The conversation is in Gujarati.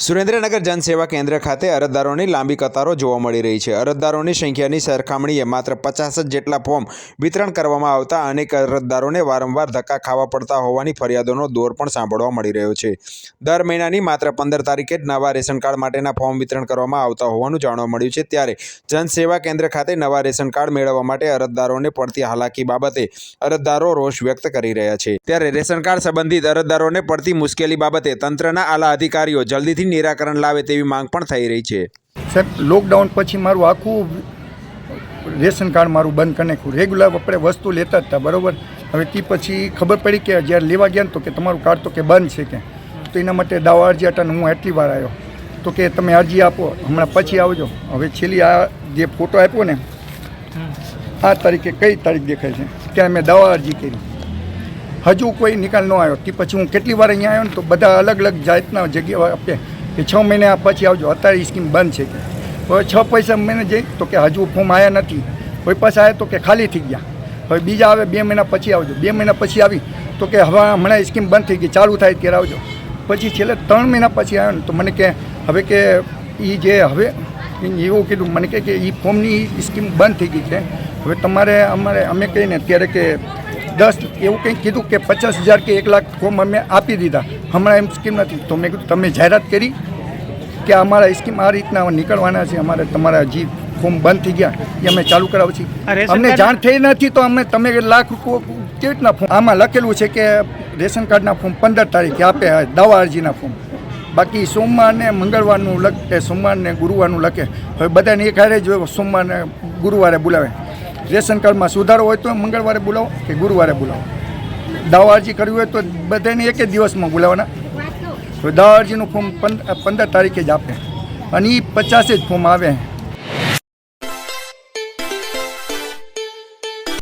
સુરેન્દ્રનગર જનસેવા કેન્દ્ર ખાતે અરજદારોની લાંબી કતારો જોવા મળી રહી છે. અરજદારોની સંખ્યાની સરખામણીએ માત્ર પચાસ જ જેટલા ફોર્મ વિતરણ કરવામાં આવતા અનેક અરજદારોને વારંવાર ધક્કા ખાવા પડતા હોવાની ફરિયાદોનો દોર પણ સાંભળવા મળી રહ્યો છે. દર મહિનાની માત્ર પંદર તારીખે જ નવા રેશન કાર્ડ માટેના ફોર્મ વિતરણ કરવામાં આવતા હોવાનું જાણવા મળ્યું છે. ત્યારે જનસેવા કેન્દ્ર ખાતે નવા રેશન કાર્ડ મેળવવા માટે અરજદારોને પડતી હાલાકી બાબતે અરજદારો રોષ વ્યક્ત કરી રહ્યા છે. ત્યારે રેશન કાર્ડ સંબંધિત અરજદારોને પડતી મુશ્કેલી બાબતે તંત્રના આલા અધિકારીઓ જલ્દીથી નિરાકરણ લાવે તેવી માંગ પણ થઈ રહી છે. સાહેબ લોકડાઉન પછી મારું આખું રેશન કાર્ડ મારું બંધ કરી નાખ્યું. રેગ્યુલર આપણે વસ્તુ લેતા હતા, બરાબર? હવે તે પછી ખબર પડી કે જ્યારે લેવા ગયા તો કે તમારું કાર્ડ તો કે બંધ છે કે. તો એના માટે દાવા અરજી હટાને હું એટલી વાર આવ્યો તો કે તમે અરજી આપો, હમણાં પછી આવજો. હવે છેલ્લી આ જે ફોટો આપ્યો ને, આ તારીખે કઈ તારીખ દેખાય છે? ત્યારે મેં દાવા અરજી કરી. હજુ કોઈ નિકાલ ન આવ્યો. તે પછી હું કેટલી વાર અહીંયા આવ્યો ને તો બધા અલગ અલગ જાતના જગ્યાઓ આપે. કે છ મહિના પછી આવજો. અત્યારે સ્કીમ બંધ છે. કે હવે છ પૈસા મહિને જઈ તો કે હજુ ફોર્મ આવ્યા નથી. કોઈ પાસે આવ્યા તો કે ખાલી થઈ ગયા. હવે બીજા આવે બે મહિના પછી આવજો. બે મહિના પછી આવી તો કે હવે હમણાં સ્કીમ બંધ થઈ ગઈ. ચાલુ થાય ત્યારે આવજો. પછી છેલ્લે ત્રણ મહિના પછી આવ્યો ને તો મને કે હવે કે એ જે હવે એવું કીધું. મને કે એ ફોર્મની સ્કીમ બંધ થઈ ગઈ છે. હવે તમારે અમારે અમે કહીને ત્યારે કે દસ એવું કંઈક કીધું કે પચાસ હજાર કે એક લાખ ફોર્મ અમે આપી દીધા. હમણાં એમ સ્કીમ નથી. તો મેં કીધું, તમે જાહેરાત કરી. કે અમારા સ્કીમ આ રીતના નીકળવાના છે અમારે તમારા જે ફોર્મ બંધ થઈ ગયા એ અમે ચાલુ કરાવ છીએ અમને જાણ થઈ નથી તો અમે તમે લાખ રૂપિયા કેવી રીતના ફોર્મ આમાં લખેલું છે કે રેશન કાર્ડના ફોર્મ પંદર તારીખે આપે દવા અરજીના ફોર્મ. બાકી સોમવાર ને મંગળવારનું લખે સોમવાર ને ગુરુવારનું લખે. હવે બધાને એક હારે જ સોમવાર ને ગુરુવારે બોલાવે. રેશન કાર્ડમાં સુધારો હોય તો મંગળવારે બોલાવો કે ગુરુવારે બોલાવો. દાવા અરજી કરવી હોય તો બધાને એક જ દિવસમાં બોલાવવાના તો દવા અરજીનું ફોર્મ પંદર તારીખે જ આપે. અને એ પચાસે જ ફોર્મ આવે.